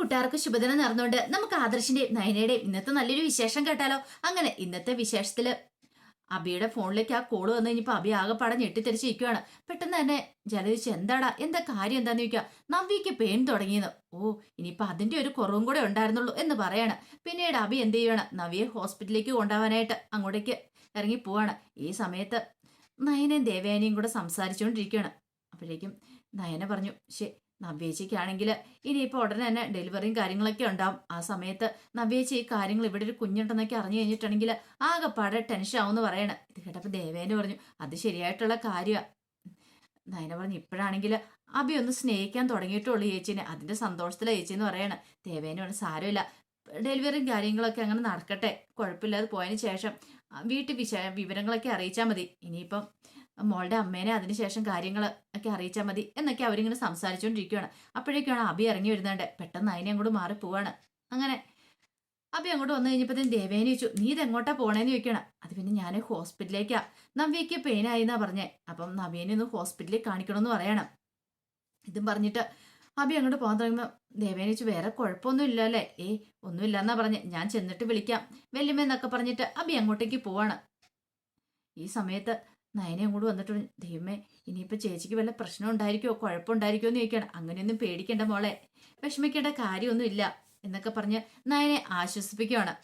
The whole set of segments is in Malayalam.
കൂട്ടുകാർക്ക് ശുഭദിനം നേർന്നുകൊണ്ട് നമുക്ക് ആദർശിന്റെയും നയനയുടെയും ഇന്നത്തെ നല്ലൊരു വിശേഷം കേട്ടാലോ? അങ്ങനെ ഇന്നത്തെ വിശേഷത്തിൽ അബിയുടെ ഫോണിലേക്ക് ആ കോൾ വന്നു കഴിഞ്ഞപ്പോ അബി ആകെപ്പാടെ ഞെട്ടിത്തെറിച്ചിരിക്കുകയാണ് പെട്ടെന്ന് തന്നെ ജലദിച്ച് എന്താടാ? എന്താ കാര്യം? എന്താന്ന് ചോദിക്കുക നവ്യക്ക് പെയിൻ തുടങ്ങിയെന്ന്. ഓ ഇനിയിപ്പൊ അതിന്റെ ഒരു കുറവും കൂടെ ഉണ്ടായിരുന്നുള്ളൂ എന്ന് പറയാണ്. പിന്നീട് അബി എന്ത് ചെയ്യുകയാണ് നവ്യെ ഹോസ്പിറ്റലിലേക്ക് കൊണ്ടുപോകാനായിട്ട് അങ്ങോട്ടേക്ക് ഇറങ്ങി പോവാണ്. ഈ സമയത്ത് നയനയും ദേവയാനിയും കൂടെ സംസാരിച്ചുകൊണ്ടിരിക്കുകയാണ് അപ്പോഴേക്കും നയന പറഞ്ഞു ശേ നവ്യേച്ചിക്കാണെങ്കിൽ ഇനിയിപ്പോൾ ഉടനെ തന്നെ ഡെലിവറിയും കാര്യങ്ങളൊക്കെ ഉണ്ടാവും. ആ സമയത്ത് നവ്യേച്ചി ഈ കാര്യങ്ങൾ ഇവിടെ ഒരു കുഞ്ഞുണ്ടെന്നൊക്കെ അറിഞ്ഞു കഴിഞ്ഞിട്ടുണ്ടെങ്കിൽ ആകെപ്പാടെ ടെൻഷൻ ആവുമെന്ന് പറയണം. ഇത് കേട്ടപ്പോൾ ദേവേന് പറഞ്ഞു അത് ശരിയായിട്ടുള്ള കാര്യമാണ് നയന പറഞ്ഞു ഇപ്പോഴാണെങ്കിൽ അബി ഒന്ന് സ്നേഹിക്കാൻ തുടങ്ങിയിട്ടുള്ളൂ ചേച്ചീനെ അതിന്റെ സന്തോഷത്തിലാണ് ചേച്ചി എന്ന് പറയണം. ദേവേന് പറഞ്ഞു സാരമില്ല. ഡെലിവറിയും കാര്യങ്ങളൊക്കെ അങ്ങനെ നടക്കട്ടെ. കുഴപ്പമില്ലാതെ പോയതിന് ശേഷം വീട്ടിൽ വിശ വിവരങ്ങളൊക്കെ അറിയിച്ചാൽ മതി. ഇനിയിപ്പം മോളുടെ അമ്മേനെ അതിനുശേഷം കാര്യങ്ങൾ ഒക്കെ അറിയിച്ചാൽ മതി എന്നൊക്കെ അവരിങ്ങനെ സംസാരിച്ചുകൊണ്ടിരിക്കുകയാണ് അപ്പോഴേക്കാണ് അബി ഇറങ്ങി വരുന്നുണ്ട്. പെട്ടെന്ന് അതിനെ അങ്ങോട്ട് മാറി പോവാണ്. അങ്ങനെ അബി അങ്ങോട്ട് വന്നു കഴിഞ്ഞപ്പോഴത്തേക്കും ദേവേനെ ചോദിച്ചു നീ ഇതെങ്ങോട്ടാ പോണേന്ന് ചോദിക്കണം അത് പിന്നെ ഞാൻ ഹോസ്പിറ്റലിലേക്കാ. നവ്യയ്ക്ക് പെയിനായി എന്നാ പറഞ്ഞേ. അപ്പം നവ്യേനെ ഒന്ന് ഹോസ്പിറ്റലിൽ കാണിക്കണമെന്ന് പറയണം. ഇതും പറഞ്ഞിട്ട് അബി അങ്ങോട്ട് പോകാൻ തുടങ്ങുമ്പോൾ ദേവേനെ ചോദിച്ചു വേറെ കുഴപ്പമൊന്നും ഇല്ല അല്ലേ ഏ ഒന്നുമില്ല എന്നാ പറഞ്ഞ്. ഞാൻ ചെന്നിട്ട് വിളിക്കാം. വെല്ലുമെന്നൊക്കെ പറഞ്ഞിട്ട് അബി അങ്ങോട്ടേക്ക് പോവാണ്. ഈ സമയത്ത് നയനെ അങ്ങോട്ട് വന്നിട്ട് ദൈവമേ ഇനിയിപ്പോൾ ചേച്ചിക്ക് വല്ല പ്രശ്നം ഉണ്ടായിരിക്കുമോ കുഴപ്പമുണ്ടായിരിക്കുമോ എന്ന് ചോദിക്കണം അങ്ങനെയൊന്നും പേടിക്കേണ്ട മോളെ. വിഷമിക്കേണ്ട കാര്യമൊന്നും ഇല്ല എന്നൊക്കെ പറഞ്ഞ് നയനെ ആശ്വസിപ്പിക്കുകയാണ്.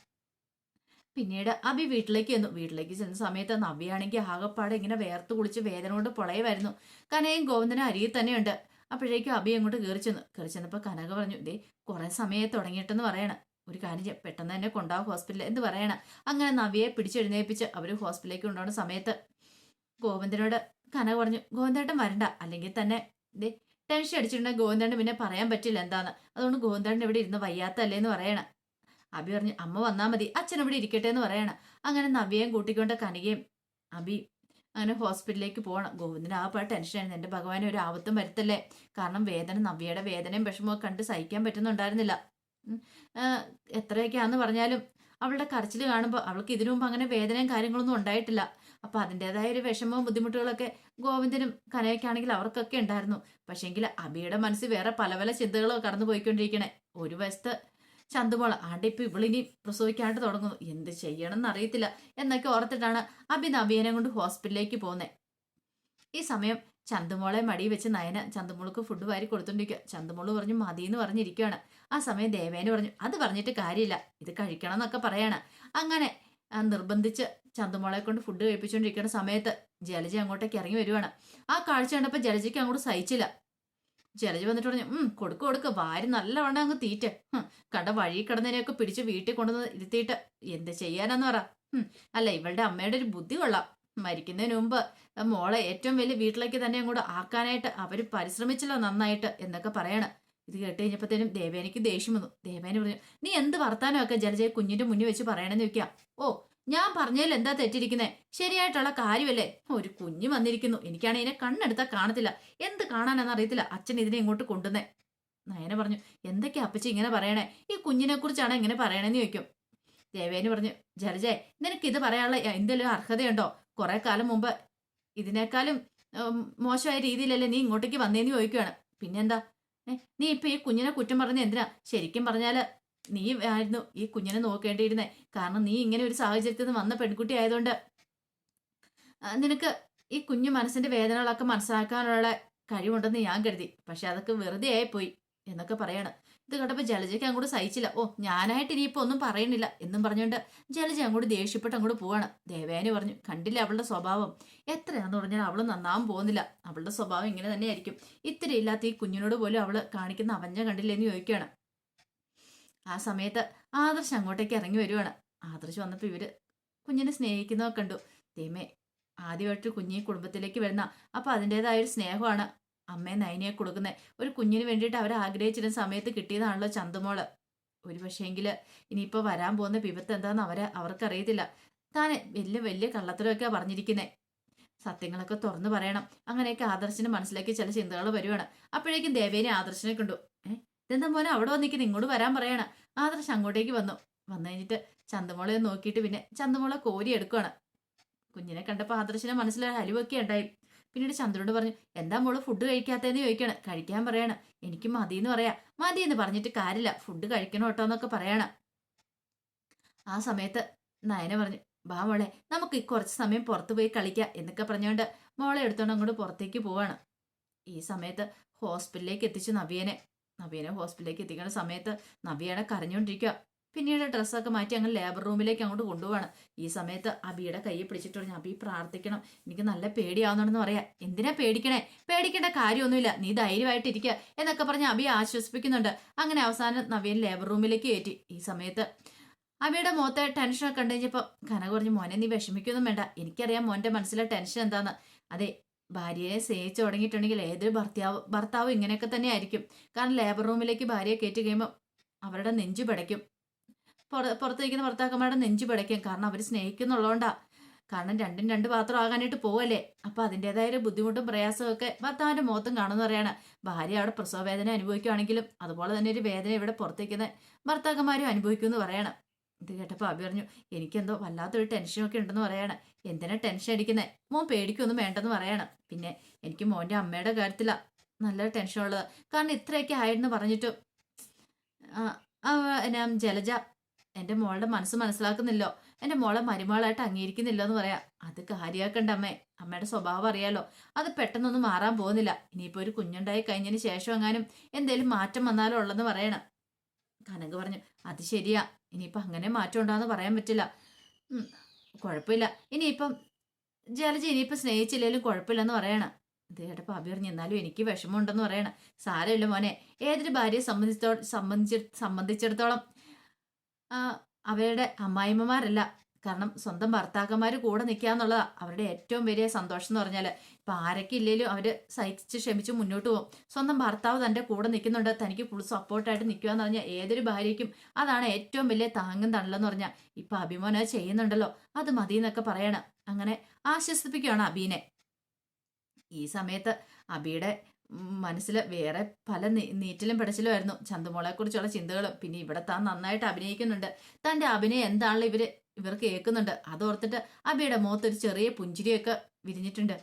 പിന്നീട് അബി വീട്ടിലേക്ക് ചെന്നു. വീട്ടിലേക്ക് ചെന്ന സമയത്ത് നവ്യാണെങ്കിൽ ആകപ്പാടെ ഇങ്ങനെ വേർത്ത് കുളിച്ച് വേദന കൊണ്ട് പൊളയുമായിരുന്നു. കനയും ഗോവിന്ദനും അരിയിൽ തന്നെയുണ്ട്. അപ്പോഴേക്കും അബി അങ്ങോട്ട് കയറി ചെന്നു. കയറി ചെന്നപ്പോൾ കനക പറഞ്ഞു ദേ കുറേ സമയം തുടങ്ങിയിട്ടെന്ന് പറയണം. ഒരു കാര്യം പെട്ടെന്ന് തന്നെ കൊണ്ടാവും ഹോസ്പിറ്റലിൽ എന്ന് പറയണം. അങ്ങനെ നവ്യയെ പിടിച്ചെഴുന്നേൽപ്പിച്ച് അവർ ഹോസ്പിറ്റലിലേക്ക് കൊണ്ടുപോകുന്ന സമയത്ത് ഗോവിന്ദനോട് കന പറഞ്ഞു ഗോവിന്ദേട്ടൻ വരണ്ട. അല്ലെങ്കിൽ തന്നെ ദേ ടെൻഷൻ അടിച്ചിട്ടുണ്ടെങ്കിൽ ഗോവിന്ദേട്ടൻ പിന്നെ പറയാൻ പറ്റില്ല എന്താന്ന്. അതുകൊണ്ട് ഗോവിന്ദേട്ടൻ ഇവിടെ ഇരുന്ന് വയ്യാത്തല്ലേ എന്ന് പറയണം. അബി പറഞ്ഞു അമ്മ വന്നാൽ മതി. അച്ഛൻ ഇവിടെ ഇരിക്കട്ടെ എന്ന് പറയണം. അങ്ങനെ നവ്യയും കൂട്ടിക്കൊണ്ട് കനികയും അബി അങ്ങനെ ഹോസ്പിറ്റലിലേക്ക് പോകണം. ഗോവിന്ദന് ആ പാട് ടെൻഷനായിരുന്നു എന്റെ ഭഗവാനെ ഒരു ആപത്തും വരുത്തല്ലേ? കാരണം വേദന നവ്യയുടെ വേദനയും വിഷമവും കണ്ട് സഹിക്കാൻ പറ്റുന്നുണ്ടായിരുന്നില്ല. എത്രയൊക്കെയാന്ന് പറഞ്ഞാലും അവളുടെ കരച്ചിൽ കാണുമ്പോൾ അവൾക്ക് ഇതിനു മുമ്പ് അങ്ങനെ വേദനയും കാര്യങ്ങളൊന്നും ഉണ്ടായിട്ടില്ല. അപ്പൊ അതിന്റെതായ ഒരു വിഷമവും ബുദ്ധിമുട്ടുകളൊക്കെ ഗോവിന്ദനും കനയൊക്കെയാണെങ്കിൽ അവർക്കൊക്കെ ഉണ്ടായിരുന്നു. പക്ഷേങ്കിൽ അബിയുടെ മനസ്സിൽ വേറെ പല പല ചിന്തകളോ കടന്നു പോയിക്കൊണ്ടിരിക്കണേ ഒരു വശത്ത് ചന്തുമോൾ ആണ്ട് ഇപ്പൊ ഇവളിനി പ്രസവിക്കാണ്ട് തുടങ്ങുന്നു. എന്ത് ചെയ്യണം എന്നറിയത്തില്ല എന്നൊക്കെ ഓർത്തിട്ടാണ് അബി നവീനെ കൊണ്ട് ഹോസ്പിറ്റലിലേക്ക് പോകുന്നത് ഈ സമയം ചന്തുമോളെ മടി വെച്ച് നയന ചന്തുമോൾക്ക് ഫുഡ് വാരി കൊടുത്തോണ്ടിരിക്കുക ചന്തുമോൾ പറഞ്ഞു മതി എന്ന് പറഞ്ഞിരിക്കുകയാണ് ആ സമയം ദേവേനെ പറഞ്ഞു അത് പറഞ്ഞിട്ട് കാര്യമില്ല. ഇത് കഴിക്കണം എന്നൊക്കെ പറയാണ്. അങ്ങനെ നിർബന്ധിച്ച് ചന്തുമോളെ കൊണ്ട് ഫുഡ് കഴിപ്പിച്ചുകൊണ്ടിരിക്കുന്ന സമയത്ത് ജലജ അങ്ങോട്ടേക്ക് ഇറങ്ങി വരുവാണ്. ആ കാഴ്ച കണ്ടപ്പോൾ ജലജയ്ക്ക് അങ്ങോട്ട് സഹിച്ചില്ല. ജലജ വന്നിട്ട് പറഞ്ഞു ഉം കൊടുക്ക് കൊടുക്ക് വാരി നല്ലവണ്ണം അങ്ങ് തീറ്റ. കട വഴി കിടന്നതിനെയൊക്കെ പിടിച്ച് വീട്ടിൽ കൊണ്ടുവന്ന് ഇരുത്തിയിട്ട് എന്ത് ചെയ്യാനാന്ന് പറ. അല്ല ഇവളുടെ അമ്മയുടെ ഒരു ബുദ്ധി കൊള്ളാം. മരിക്കുന്നതിന് മുമ്പ് മോളെ ഏറ്റവും വലിയ വീട്ടിലേക്ക് തന്നെ അങ്ങോട്ട് ആക്കാനായിട്ട് അവർ പരിശ്രമിച്ചല്ലോ നന്നായിട്ട് എന്നൊക്കെ പറയണം. ഇത് കേട്ട് കഴിഞ്ഞപ്പോഴത്തേനും ദേവേനയ്ക്ക് ദേഷ്യം വന്നു. ദേവേന പറഞ്ഞു നീ എന്ത് വർത്താനമൊക്കെ ജലജയെ കുഞ്ഞിന്റെ മുന്നിൽ വെച്ച് പറയണമെന്ന് ചോദിക്കാം? ഓ ഞാൻ പറഞ്ഞതിൽ എന്താ തെറ്റിരിക്കുന്നത് ശരിയായിട്ടുള്ള കാര്യമല്ലേ? ഒരു കുഞ്ഞ് വന്നിരിക്കുന്നു. എനിക്കാണെങ്കിൽ ഇതിനെ കണ്ണെടുത്താൽ കാണത്തില്ല. എന്ത് കാണാനെന്ന് അറിയത്തില്ല. അച്ഛൻ ഇതിനെ ഇങ്ങോട്ട് കൊണ്ടുവന്നേ. നയന പറഞ്ഞു എന്തൊക്കെയാ അപ്പച്ചി ഇങ്ങനെ പറയണേ? ഈ കുഞ്ഞിനെ കുറിച്ചാണ് ഇങ്ങനെ പറയണേന്ന് ചോദിക്കും. ദേവേന് പറഞ്ഞു ജലജെ നിനക്ക് ഇത് പറയാനുള്ള എന്തെങ്കിലും അർഹതയുണ്ടോ? കുറെ കാലം മുമ്പ് ഇതിനേക്കാളും മോശമായ രീതിയിലല്ലേ നീ ഇങ്ങോട്ടേക്ക് വന്നേന്ന് ചോദിക്കുകയാണ് പിന്നെന്താ? നീ ഇപ്പൊ ഈ കുഞ്ഞിനെ കുറ്റം പറഞ്ഞ എന്തിനാ? ശരിക്കും പറഞ്ഞാൽ നീ ആയിരുന്നു ഈ കുഞ്ഞിനെ നോക്കേണ്ടിയിരുന്നേ. കാരണം നീ ഇങ്ങനെ ഒരു സാഹചര്യത്തിൽ നിന്ന് വന്ന പെൺകുട്ടി ആയതുകൊണ്ട് നിനക്ക് ഈ കുഞ്ഞു മനസ്സിന്റെ വേദനകളൊക്കെ മനസ്സിലാക്കാനുള്ള കഴിവുണ്ടെന്ന് ഞാൻ കരുതി. പക്ഷെ അതൊക്കെ വെറുതെ ആയിപ്പോയി എന്നൊക്കെ പറയാണ്. ഇത് കണ്ടപ്പോ ജലജയ്ക്ക് അങ്ങോട്ട് സഹിച്ചില്ല. ഓ ഞാനായിട്ട് ഇനിയിപ്പോ ഒന്നും പറയണില്ല എന്നും പറഞ്ഞുകൊണ്ട് ജലജ അങ്ങോട്ട് ദേഷ്യപ്പെട്ട് അങ്ങോട്ട് പോവാണ്. ദേവേനെ പറഞ്ഞു കണ്ടില്ല അവളുടെ സ്വഭാവം? എത്രയാന്ന് പറഞ്ഞാൽ അവൾ നന്നാവാൻ പോകുന്നില്ല. അവളുടെ സ്വഭാവം ഇങ്ങനെ തന്നെയായിരിക്കും. ഇത്തിരി ഇല്ലാത്ത ഈ കുഞ്ഞിനോട് പോലും അവൾ കാണിക്കുന്ന അവഞ്ഞ കണ്ടില്ല എന്ന് ചോദിക്കുകയാണ് ആ സമയത്ത് ആദർശ് അങ്ങോട്ടേക്ക് ഇറങ്ങി വരുവാണ്. ആദർശ് വന്നപ്പോൾ ഇവർ കുഞ്ഞിനെ സ്നേഹിക്കുന്നതൊക്കെ കണ്ടു. ദൈമേ ആദ്യമായിട്ട് കുഞ്ഞി കുടുംബത്തിലേക്ക് വരുന്ന അപ്പൊ അതിന്റെതായ ഒരു സ്നേഹമാണ്. അമ്മയെ നയനിയെ കൊടുക്കുന്നത് ഒരു കുഞ്ഞിന് വേണ്ടിയിട്ട് അവർ ആഗ്രഹിച്ചിരുന്ന സമയത്ത് കിട്ടിയതാണല്ലോ ചന്തുമോൾ. ഒരു പക്ഷേങ്കിൽ ഇനിയിപ്പോൾ വരാൻ പോകുന്ന വിപത്ത് എന്താണെന്ന് അവരെ അവർക്കറിയത്തില്ല. താൻ വലിയ വലിയ കള്ളത്തരമൊക്കെ പറഞ്ഞിരിക്കുന്നേ. സത്യങ്ങളൊക്കെ തുറന്നു പറയണം. അങ്ങനെയൊക്കെ ആദർശിന് മനസ്സിലാക്കി ചില ചിന്തകൾ വരുവാണ്. അപ്പോഴേക്കും ദേവേനെ ആദർശനെ കണ്ടു. ഏഹ് ഇതെന്താ മോനെ അവിടെ വന്നിരിക്കുന്നത് ഇങ്ങോട്ട് വരാൻ പറയണം. ആദർശ് അങ്ങോട്ടേക്ക് വന്നു. വന്നു കഴിഞ്ഞിട്ട് ചന്തമോളെ നോക്കിയിട്ട് പിന്നെ ചന്തമോളെ കോരി എടുക്കുകയാണ് കുഞ്ഞിനെ കണ്ടപ്പോൾ ആദർശിനെ മനസ്സിലൊരു അലിവൊക്കെ ഉണ്ടായി. പിന്നീട് ചന്ദ്രനോട് പറഞ്ഞു എന്താ മോൾ ഫുഡ് കഴിക്കാത്തതെന്ന് ചോദിക്കാണ്. കഴിക്കാൻ പറയാണ്. എനിക്ക് മതി എന്ന് പറയാ. മതി എന്ന് പറഞ്ഞിട്ട് കാര്യമില്ല. ഫുഡ് കഴിക്കണം കേട്ടോ എന്നൊക്കെ പറയാണ്. ആ സമയത്ത് നയന പറഞ്ഞു ബാ മോളെ നമുക്ക് കുറച്ച് സമയം പുറത്ത് പോയി കളിക്കാം എന്നൊക്കെ പറഞ്ഞുകൊണ്ട് മോളെ എടുത്തോണ്ട് അങ്ങോട്ട് പുറത്തേക്ക് പോവാണ്. ഈ സമയത്ത് ഹോസ്പിറ്റലിലേക്ക് എത്തിച്ചു നവ്യനെ. നവ്യനെ ഹോസ്പിറ്റലിലേക്ക് എത്തിക്കുന്ന സമയത്ത് നവീനെ കരഞ്ഞുകൊണ്ടിരിക്കുക പിന്നീട് ഡ്രസ്സൊക്കെ മാറ്റി അങ്ങ് ലേബർ റൂമിലേക്ക് അങ്ങോട്ട് കൊണ്ടുപോവാണ്. ഈ സമയത്ത് അബിയുടെ കൈ പിടിച്ചിട്ട് പറഞ്ഞു അബി പ്രാർത്ഥിക്കണം. എനിക്ക് നല്ല പേടിയാവുന്നുണ്ടെന്ന് പറയാം. എന്തിനാ പേടിക്കണേ? പേടിക്കേണ്ട കാര്യമൊന്നുമില്ല. നീ ധൈര്യമായിട്ട് ഇരിക്കുക എന്നൊക്കെ പറഞ്ഞ് അബി ആശ്വസിപ്പിക്കുന്നുണ്ട്. അങ്ങനെ അവസാനം നവീൻ ലേബർ റൂമിലേക്ക് കയറ്റി. ഈ സമയത്ത് അബിയുടെ മുഖത്തെ ടെൻഷനൊക്കെ കണ്ടു കഴിഞ്ഞപ്പോൾ കന പറഞ്ഞു മോനെ നീ വിഷമിക്കൊന്നും വേണ്ട. എനിക്കറിയാം മോന്റെ മനസ്സിലെ ടെൻഷൻ എന്താന്ന്. അതെ ഭാര്യയെ സ്നേഹിച്ചു തുടങ്ങിയിട്ടുണ്ടെങ്കിൽ ഏതൊരു ഭർത്താവ് ഭർത്താവും ഇങ്ങനെയൊക്കെ തന്നെ ആയിരിക്കും കാരണം ലേബർ റൂമിലേക്ക് ഭാര്യയെ കയറ്റി കഴിയുമ്പോൾ അവരുടെ നെഞ്ചു പിടയ്ക്കും. പുറ പുറത്ത് ഭർത്താക്കന്മാരുടെ നെഞ്ചു പിടയ്ക്കും. കാരണം അവർ സ്നേഹിക്കുന്നുള്ളതുകൊണ്ടാ കാരണം രണ്ടും രണ്ട് പാത്രം ആകാനായിട്ട് പോവല്ലേ. അപ്പൊ അതിന്റെതായ ബുദ്ധിമുട്ടും പ്രയാസവും ഒക്കെ ഭർത്താവിന്റെ മുഖത്തും കാണുന്ന പറയാണ്. ഭാര്യ അവിടെ പ്രസവ വേദന അനുഭവിക്കുകയാണെങ്കിലും അതുപോലെ തന്നെ ഒരു വേദന ഇവിടെ പുറത്തേക്കുന്ന ഭർത്താക്കന്മാരും അനുഭവിക്കുമെന്ന് പറയണം. ഇത് കേട്ടപ്പോൾ അഭി പറഞ്ഞു എനിക്കെന്തോ വല്ലാത്തൊരു ടെൻഷനൊക്കെ ഉണ്ടെന്ന് പറയാണ്. എന്തിനാ ടെൻഷൻ അടിക്കുന്നത് മോൻ പേടിക്കൊന്നും വേണ്ടെന്ന് പറയണം. പിന്നെ എനിക്ക് മോന്റെ അമ്മയുടെ കാര്യത്തിലാ നല്ല ടെൻഷനുള്ളത് കാരണം ഇത്രയൊക്കെ ആയിരുന്നു പറഞ്ഞിട്ടും എന്നാ ജലജ എന്റെ മോളുടെ മനസ്സ് മനസ്സിലാക്കുന്നില്ലോ. എന്റെ മോളെ മരുമകളായിട്ട് അംഗീകരിക്കുന്നില്ലോ എന്ന് പറയാം. അത് കാര്യമാക്കണ്ട അമ്മേ. അമ്മയുടെ സ്വഭാവം അറിയാലോ. അത് പെട്ടെന്നൊന്നും മാറാൻ പോകുന്നില്ല. ഇനിയിപ്പോൾ ഒരു കുഞ്ഞുണ്ടായി കഴിഞ്ഞതിന് ശേഷം എങ്ങാനും എന്തേലും മാറ്റം വന്നാലോ ഉള്ളെന്ന് പറയണം. കനക് പറഞ്ഞു അത് ശരിയാ. ഇനിയിപ്പം അങ്ങനെ മാറ്റം ഉണ്ടാന്ന് പറയാൻ പറ്റില്ല. കുഴപ്പമില്ല. ഇനിയിപ്പം ജലജി ഇനിയിപ്പം സ്നേഹിച്ചില്ലേലും കുഴപ്പമില്ലെന്ന് പറയണം. അഭി പറഞ്ഞു എന്നാലും എനിക്ക് വിഷമമുണ്ടെന്ന് പറയണം. സാരമില്ല മോനെ. ഏതൊരു ഭാര്യയെ സംബന്ധിച്ചോ സംബന്ധിച്ച് സംബന്ധിച്ചിടത്തോളം അവരുടെ അമ്മായിമ്മമാരല്ല. കാരണം സ്വന്തം ഭർത്താക്കന്മാർ കൂടെ നിൽക്കുക എന്നുള്ളതാ. അവരുടെ ഏറ്റവും വലിയ സന്തോഷം എന്ന് പറഞ്ഞാൽ ഇപ്പം ആരൊക്കെ ഇല്ലെങ്കിലും അവർ സഹിച്ച് ക്ഷമിച്ച് മുന്നോട്ട് പോകും. സ്വന്തം ഭർത്താവ് തന്റെ കൂടെ നിൽക്കുന്നുണ്ട് തനിക്ക് ഫുൾ സപ്പോർട്ടായിട്ട് നിൽക്കുക എന്ന് പറഞ്ഞാൽ ഏതൊരു ഭാര്യയ്ക്കും അതാണ് ഏറ്റവും വലിയ താങ്ങും തണലെന്ന് പറഞ്ഞാൽ ഇപ്പം അഭിമോന ചെയ്യുന്നുണ്ടല്ലോ. അത് മതി എന്നൊക്കെ പറയണം. അങ്ങനെ ആശ്വസിപ്പിക്കുകയാണ് അബീനെ. ഈ സമയത്ത് അബിയുടെ മനസ്സിൽ വേറെ പല നീറ്റിലും പിടച്ചിലും ആയിരുന്നു. ചന്തുമോളെ കുറിച്ചുള്ള ചിന്തകളും പിന്നെ ഇവിടെ താൻ നന്നായിട്ട് അഭിനയിക്കുന്നുണ്ട്. തന്റെ അഭിനയം എന്താണല്ലോ ഇവർ ഇവർ കേൾക്കുന്നുണ്ട്. അതോർത്തിട്ട് അബിയുടെ മുഖത്തൊരു ചെറിയ പുഞ്ചിരിയൊക്കെ വിരിഞ്ഞിട്ടുണ്ട്.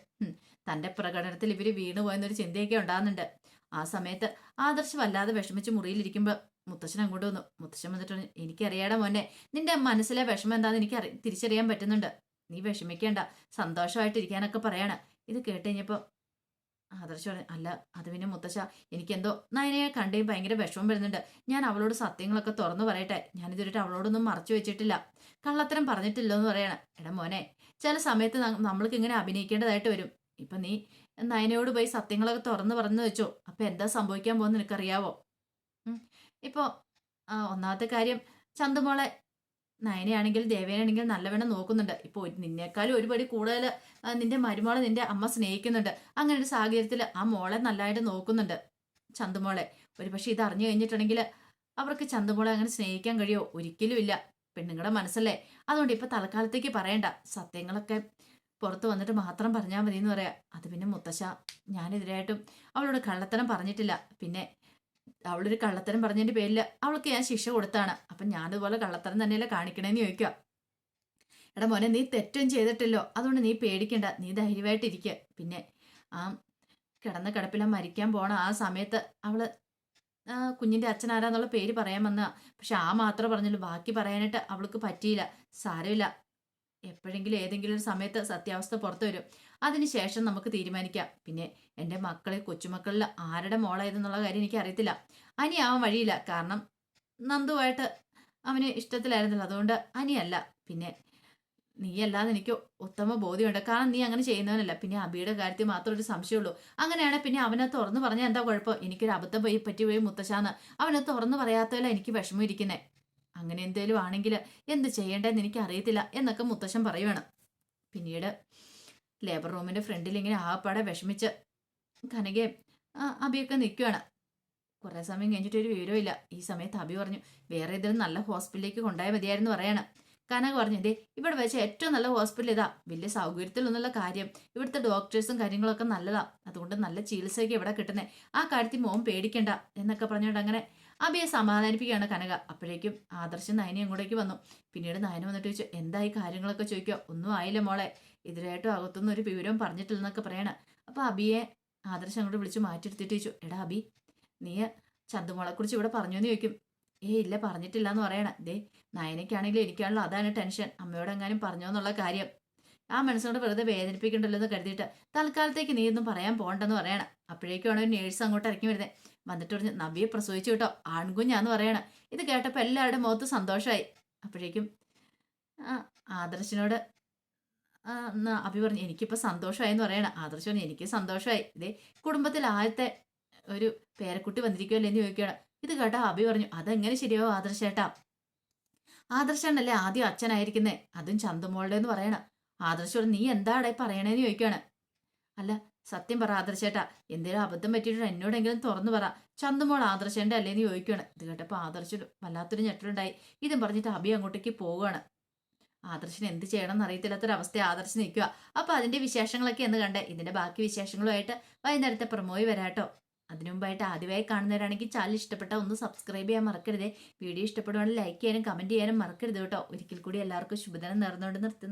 തന്റെ പ്രകടനത്തിൽ ഇവർ വീണുപോയെന്നൊരു ചിന്തയൊക്കെ ഉണ്ടാകുന്നുണ്ട്. ആ സമയത്ത് ആദർശ് വല്ലാതെ വിഷമിച്ച് മുറിയിലിരിക്കുമ്പോൾ മുത്തശ്ശൻ അങ്ങോട്ട് വന്നു. മുത്തശ്ശൻ വന്നിട്ട് എനിക്കറിയാടാ മോനെ നിന്റെ മനസ്സിലെ വിഷമം എന്താണെന്ന് എനിക്ക് തിരിച്ചറിയാൻ പറ്റുന്നുണ്ട്. നീ വിഷമിക്കേണ്ട സന്തോഷമായിട്ടിരിക്കാനൊക്കെ പറയാണ്. ഇത് കേട്ട് കഴിഞ്ഞപ്പോൾ ആദർശ് പറഞ്ഞു അല്ല അത് പിന്നെ മുത്തശ്ശ എനിക്കെന്തോ നയനയെ കണ്ടേ ഭയങ്കര വിഷമം വരുന്നുണ്ട്. ഞാൻ അവളോട് സത്യങ്ങളൊക്കെ തുറന്നു പറയട്ടെ. ഞാനിതുവരെ അവളോടൊന്നും മറച്ചു വെച്ചിട്ടില്ല. കള്ളത്തരം പറഞ്ഞിട്ടില്ലെന്ന് പറയണം. എടാ മോനെ ചില സമയത്ത് നമ്മൾക്ക് ഇങ്ങനെ അഭിനയിക്കേണ്ടതായിട്ട് വരും. ഇപ്പൊ നീ നയനയോട് പോയി സത്യങ്ങളൊക്കെ തുറന്നു പറഞ്ഞു വെച്ചോ. അപ്പൊ എന്താ സംഭവിക്കാൻ പോകുന്ന നിനക്കറിയാവോ. ഇപ്പോ ഒന്നാമത്തെ കാര്യം ചന്തുമോളെ നയനയാണെങ്കിൽ ദേവേനാണെങ്കിൽ നല്ലവണ്ണം നോക്കുന്നുണ്ട്. ഇപ്പോൾ നിന്നേക്കാളും ഒരുപടി കൂടുതൽ നിന്റെ മരുമോളെ നിന്റെ അമ്മ സ്നേഹിക്കുന്നുണ്ട്. അങ്ങനെ ഒരു സാഹചര്യത്തിൽ ആ മോളെ നല്ലതായിട്ട് നോക്കുന്നുണ്ട്. ചന്തുമോളെ ഒരു പക്ഷെ ഇത് അറിഞ്ഞു കഴിഞ്ഞിട്ടുണ്ടെങ്കിൽ അവർക്ക് ചന്തുമോളെ അങ്ങനെ സ്നേഹിക്കാൻ കഴിയോ? ഒരിക്കലും ഇല്ല. പെണ്ണുങ്ങളുടെ മനസ്സല്ലേ? അതുകൊണ്ട് ഇപ്പൊ തൽക്കാലത്തേക്ക് പറയണ്ട. സത്യങ്ങളൊക്കെ പുറത്ത് വന്നിട്ട് മാത്രം പറഞ്ഞാൽ മതി എന്ന് പറയാം. അത് പിന്നെ മുത്തശ്ശ ഞാനെതിരായിട്ടും അവളോട് കള്ളത്തരം പറഞ്ഞിട്ടില്ല. പിന്നെ അവളൊരു കള്ളത്തരം പറഞ്ഞതിന്റെ പേരിൽ അവൾക്ക് ഞാൻ ശിക്ഷ കൊടുത്താണ്. അപ്പൊ ഞാനതുപോലെ കള്ളത്തരം തന്നെയല്ലേ കാണിക്കണേന്ന് ചോദിക്കുക എടാ മോനെ നീ തെറ്റും ചെയ്തിട്ടല്ലോ. അതുകൊണ്ട് നീ പേടിക്കണ്ട. നീ ധൈര്യമായിട്ട് ഇരിക്കുക പിന്നെ ആ കിടന്ന കിടപ്പില മരിക്കാൻ പോണ ആ സമയത്ത് അവൾ കുഞ്ഞിന്റെ അച്ഛൻ ആരാന്നുള്ള പേര് പറയാൻ വന്ന. പക്ഷെ ആ മാത്രം പറഞ്ഞുള്ളൂ ബാക്കി പറയാനായിട്ട് അവൾക്ക് പറ്റിയില്ല. സാരമില്ല. എപ്പോഴെങ്കിലും ഏതെങ്കിലും ഒരു സമയത്ത് സത്യാവസ്ഥ പുറത്തു വരും. അതിനുശേഷം നമുക്ക് തീരുമാനിക്കാം. പിന്നെ എന്റെ മക്കളെ കൊച്ചുമക്കളിൽ ആരുടെ മോളായതെന്നുള്ള കാര്യം എനിക്ക് അറിയത്തില്ല അനി ആവാൻ വഴിയില്ല. കാരണം നന്ദുവായിട്ട് അവന് ഇഷ്ടത്തിലായിരുന്നല്ലോ. അതുകൊണ്ട് അനിയല്ല പിന്നെ നീ അല്ലാതെ എനിക്ക് ഉത്തമ ബോധ്യമുണ്ട്. കാരണം നീ അങ്ങനെ ചെയ്യുന്നവനല്ല. പിന്നെ അബിയുടെ കാര്യത്തിൽ മാത്രം ഒരു സംശയമുള്ളൂ. അങ്ങനെയാണ് പിന്നെ അവനെ തുറന്നു പറഞ്ഞാൽ എന്താ കുഴപ്പം? എനിക്കൊരു അബദ്ധം പോയി പറ്റി പോയി മുത്തശ്ശാന്ന്. അവനെ തുറന്നു പറയാത്തല്ല എനിക്ക് വിഷമം ഇരിക്കുന്നേ. അങ്ങനെ എന്തേലും ആണെങ്കിൽ എന്ത് ചെയ്യേണ്ടതെന്ന് എനിക്ക് അറിയത്തില്ല എന്നൊക്കെ മുത്തശ്ശൻ പറയുവാണ്. പിന്നീട് ലേബർ റൂമിന്റെ ഫ്രണ്ടിൽ ഇങ്ങനെ ആപ്പാടെ വിഷമിച്ച് കനകയും ആ, അബിയൊക്കെ നിൽക്കുകയാണ് കുറേ സമയം കഴിഞ്ഞിട്ട് ഒരു വിവരമില്ല ഈ സമയത്ത് അബി പറഞ്ഞു വേറെ ഏതെങ്കിലും നല്ല ഹോസ്പിറ്റലിലേക്ക് കൊണ്ടുപോയാൽ മതിയായിരുന്നു പറയാണ്. കനക പറഞ്ഞു ദേ ഇവിടെ വെച്ച ഏറ്റവും നല്ല ഹോസ്പിറ്റൽ ഇതാ. വലിയ സൗകര്യത്തിലൊന്നുള്ള കാര്യം. ഇവിടുത്തെ ഡോക്ടേഴ്സും കാര്യങ്ങളൊക്കെ നല്ലതാ. അതുകൊണ്ട് നല്ല ചികിത്സയൊക്കെ ഇവിടെ കിട്ടുന്നത് ആ കാര്യത്തിൽ മോൻ പേടിക്കണ്ട എന്നൊക്കെ പറഞ്ഞുകൊണ്ട് അങ്ങനെ അബിയെ സമാധാനിപ്പിക്കുകയാണ് കനക. അപ്പോഴേക്കും ആദർശം നയനെ അങ്ങോട്ടേക്ക് വന്നു. പിന്നീട് നയന വന്നിട്ട് ചോദിച്ചു എന്തായി കാര്യങ്ങളൊക്കെ ചോദിക്കുക? ഒന്നും ആയില്ല മോളെ. ഇതിലായിട്ടും അകത്തുനിന്ന് ഒരു വിവരവും പറഞ്ഞിട്ടില്ലെന്നൊക്കെ പറയണ. അപ്പോൾ അബിയെ ആദർശം അങ്ങോട്ട് വിളിച്ച് മാറ്റിയെടുത്തിട്ട് ചോദിച്ചു എടാ അബി നീ ചന്തുമോളെക്കുറിച്ച് ഇവിടെ പറഞ്ഞു എന്ന് ചോദിക്കും. ഏ ഇല്ല പറഞ്ഞിട്ടില്ല എന്ന് പറയണ. ദേ നയനയ്ക്കാണെങ്കിലും എനിക്കാണല്ലോ അതാണ് ടെൻഷൻ. അമ്മയോട് എങ്ങാനും പറഞ്ഞോ എന്നുള്ള കാര്യം. ആ മനസ്സോട് വെറുതെ വേദനിപ്പിക്കണ്ടല്ലോ എന്ന് കരുതിയിട്ട് തൽക്കാലത്തേക്ക് നീ ഒന്നും പറയാൻ പോകണ്ടെന്ന് പറയണം. അപ്പോഴേക്കുമാണ് ഒരു നേഴ്സ് അങ്ങോട്ട് ഇറക്കി വരുന്നത് വന്നിട്ട് പറഞ്ഞു നബിയെ പ്രസവിച്ചു കേട്ടോ. ആൺകുഞ്ഞാന്ന് പറയണ. ഇത് കേട്ടപ്പോൾ എല്ലാവരുടെയും മുഖത്ത് സന്തോഷമായി അപ്പോഴേക്കും ആദർശിനോട് എന്നാ അഭി പറഞ്ഞു എനിക്കിപ്പോൾ സന്തോഷമായി എന്ന് പറയണം. ആദർശ് പറഞ്ഞു എനിക്ക് സന്തോഷമായി ഇതേ കുടുംബത്തിൽ ആദ്യത്തെ ഒരു പേരക്കുട്ടി വന്നിരിക്കുമല്ലോ എന്ന് ചോദിക്കുകയാണ്. ഇത് കേട്ടോ അഭി പറഞ്ഞു അതെങ്ങനെ ശരിയാവും ആദർശേട്ടാ ആദർശാണല്ലേ ആദ്യം അച്ഛനായിരിക്കുന്നേ. അതും ചന്തുമോളുടെ എന്ന് പറയണ. ആദർശോട് നീ എന്താടെ പറയണേന്ന് ചോദിക്കുകയാണ്. അല്ല സത്യം പറ ആദർശേട്ടാ എന്തേലും അബദ്ധം പറ്റിയിട്ട് എന്നോടെങ്കിലും തുറന്നു പറ. ചന്തുമോൾ ആദർശേണ്ട അല്ലേന്ന് ചോദിക്കുകയാണ്. ഇത് കേട്ടപ്പോൾ ആദർശ വല്ലാത്തൊരു ഞെട്ടലുണ്ടായി. ഇതും പറഞ്ഞിട്ട് അഭി അങ്ങോട്ടേക്ക് പോവുകയാണ്. ആദർശന് എന്ത് ചെയ്യണം എന്നറിയത്തില്ലാത്തൊരവസ്ഥ ആദർശ് നിൽക്കുക. അപ്പൊ അതിന്റെ വിശേഷങ്ങളൊക്കെ എന്ന് കണ്ടേ. ഇതിന്റെ ബാക്കി വിശേഷങ്ങളുമായിട്ട് വൈകുന്നേരത്തെ പ്രമോയി വരാട്ടോ അതിനു മുമ്പായിട്ട് ആദ്യമായി കാണുന്നവരാണെങ്കിൽ ചാനൽ ഇഷ്ടപ്പെട്ട ഒന്ന് സബ്സ്ക്രൈബ് ചെയ്യാൻ മറക്കരുതേ. വീഡിയോ ഇഷ്ടപ്പെടുവാണെങ്കിൽ ലൈക്ക് ചെയ്യാനും കമന്റ് ചെയ്യാനും മറക്കരുത് കേട്ടോ. ഒരിക്കൽ കൂടി എല്ലാവർക്കും ശുഭദിനം നേർന്നുകൊണ്ട് നിർത്തുന്നു.